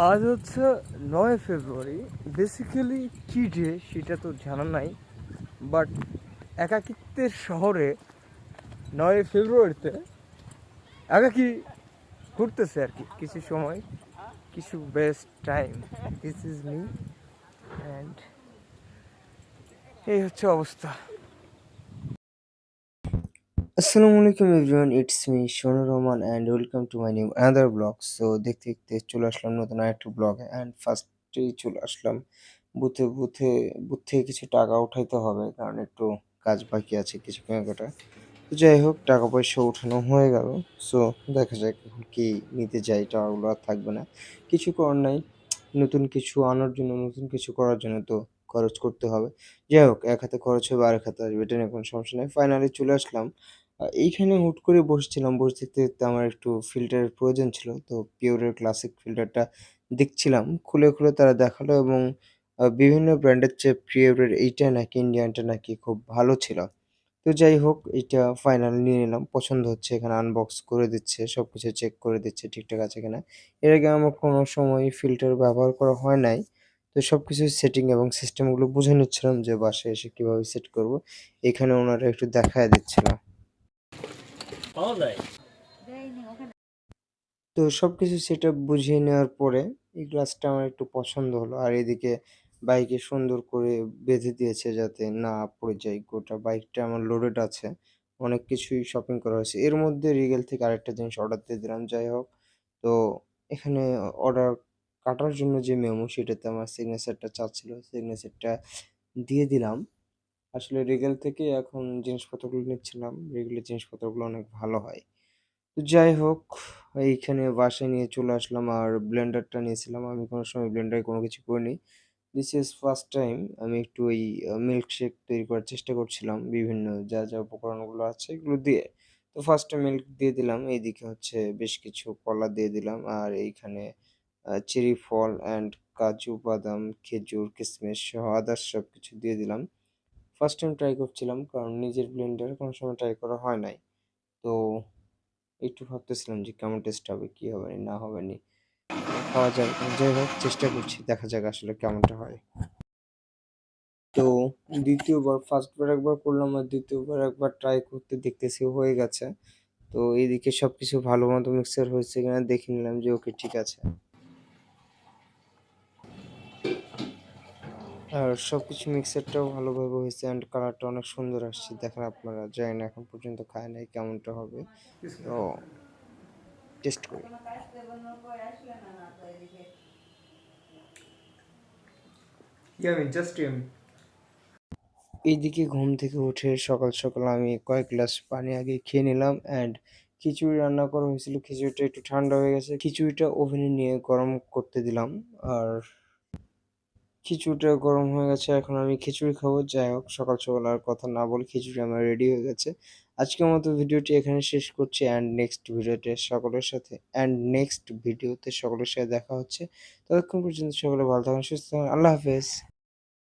আজ হচ্ছে নয় ফেব্রুয়ারি। বেসিক্যালি কী ডে সেটা তো জানা নাই বাট একাকিত্বের শহরে নয় ফেব্রুয়ারিতে একাকি ঘুরতেছে আর কি, কিছু সময়, কিছু best time this is me and এই হচ্ছে অবস্থা। আসসালামু আলাইকুম everyone, it's me Sonu Rahman and welcome to my new another blog so দেখতে দেখতে চলে আসলাম নতুন আরেকটা ব্লগে অ্যান্ড ফার্স্টেই চলে আসলাম। বুথে বুথে, বুথ থেকে কিছু টাকা উঠাইতে হবে কারণ একটু কাজ বাকি আছে কিছু কেনাকাটা। তো যাই হোক, টাকা পয়সা উঠানো হয়ে গেল। সো দেখা যাক এখন কি নিতে যাই, টাকাগুলো আর থাকবে না। কিছু করার নাই। নতুন কিছু আনার জন্য, নতুন কিছু করার জন্য তো খরচ করতে হবে। যাই হোক, এক হাতে খরচ হবে, আরেক হাতে আসবে, এটা নিয়ে কোনো সমস্যা নেই। ফাইনালি চলে আসলাম। এইখানে হুট করে বসছিলাম বসে দেখতে দেখতে আমার একটু ফিল্টারের প্রয়োজন ছিল, তো পিওরের ক্লাসিক ফিল্টারটা দেখছিলাম। খুলে খুলে তারা দেখাল এবং বিভিন্ন ব্র্যান্ডের চেয়ে পিওরের এইটা নাকি ইন্ডিয়ানটা নাকি খুব ভালো ছিল। তো যাই হোক এটা ফাইনাল নিয়ে নিলাম। পছন্দ হচ্ছে, এখানে আনবক্স করে দিচ্ছে সব কিছু চেক করে দিচ্ছে, ঠিকঠাক আছে কিনা। এর আগে আমার কোনো সময় ফিল্টার ব্যবহার করা হয় নাই। তো সব কিছু সেটিং এবং সিস্টেমগুলো বুঝে নিচ্ছিলাম যে বাসায় এসে কীভাবে সেট করব। এখানে ওনারা একটু দেখায় দিচ্ছিল। পাওয়া যায়? তো সবকিছু সেটা বুঝিয়ে নেওয়ার পরে এই গ্লাসটা আমার একটু পছন্দ হলো। আর এদিকে বাইকে সুন্দর করে বেঁধে দিয়েছে যাতে না পড়ে যায় গোটা বাইকটা আমার লোডেড আছে। অনেক কিছুই শপিং করা হয়েছে। এর মধ্যে রিগেল থেকে আরেকটা জিনিস অর্ডার দিয়ে দিলাম, যাই হোক। তো এখানে অর্ডার কাটার জন্য যে মেমো সেটাতে আমার সিগনেচারটা চাচ্ছিল। সিগনেচারটা দিয়ে দিলাম। আসলে রিগেল থেকে এখন জিনিসপত্রগুলো নিচ্ছিলাম। রিগেলের জিনিসপত্রগুলো অনেক ভালো হয়। তো যাই হোক, এইখানে বাসায় নিয়ে চলে আসলাম আর ব্লেন্ডারটা নিয়েছিলাম। আমি কোনো সময় ব্লেন্ডারে কোনো কিছু করিনি। দিস ইজ ফার্স্ট টাইম আমি একটু ওই মিল্কশেক তৈরি করার চেষ্টা করছিলাম। বিভিন্ন যা যা উপকরণগুলো আছে এগুলো দিয়ে। তো ফার্স্টে মিল্ক দিয়ে দিলাম। এইদিকে হচ্ছে বেশ কিছু কলা দিয়ে দিলাম। আর এইখানে চেরি ফল অ্যান্ড কাজু, বাদাম, খেজুর কিশমিশ সহ আদার্স সব কিছু দিয়ে দিলাম। ফার্স্ট টাইম ট্রাই করছিলাম, কারণ নিজের ব্লেন্ডার কোনো সময় ট্রাই করা হয় নাই। তো একটু ভাবতেছিলাম যে কেমন টেস্ট হবে, কি হবে না হবে নি। খাওয়া যাবে কিনা। যাই হোক, চেষ্টা করছি, দেখা যাক আসলে কেমনটা হয়। তো দ্বিতীয়বার ফার্স্টবার একবার করলাম আর দ্বিতীয়বার একবার ট্রাই করতে দেখতেছি হয়ে গেছে। তো এইদিকে সব কিছু ভালো মতো মিক্সার হয়েছে কিনা দেখে নিলাম যে ওকে ঠিক আছে। আর সব কিছু মিক্সারটাও ভালোভাবে হয়েছে অ্যান্ড কালারটা অনেক সুন্দর আসছে। দেখেন আপনারা জানি না এখন পর্যন্ত খায় নাই কেমনটা হবে। তো টেস্ট করি। ইয়ামি জাস্ট ইয়ামি এইদিকে ঘুম থেকে উঠে সকাল সকাল আমি কয়েক গ্লাস পানি আগে খেয়ে নিলাম অ্যান্ড খিচুড়ি রান্না করা হয়েছিল। খিচুড়িটা একটু ঠান্ডা হয়ে গেছে। খিচুড়িটা ওভেনে নিয়ে গরম করতে দিলাম। আর খিচুড়িটা গরম হয়ে গেছে, এখন আমি খিচুড়ি খাব। যাই হোক, সকাল সকাল আর কথা না বলে খিচুড়ি আমার রেডি হয়ে গেছে। আজকের মতো ভিডিওটি এখানে শেষ করছি অ্যান্ড নেক্সট ভিডিওতে সকলের সাথে অ্যান্ড নেক্সট ভিডিওতে সকলের সাথে দেখা হচ্ছে। ততক্ষণ পর্যন্ত সকলে ভালো থাকুন, সুস্থ থাকুন। আল্লাহ হাফেজ।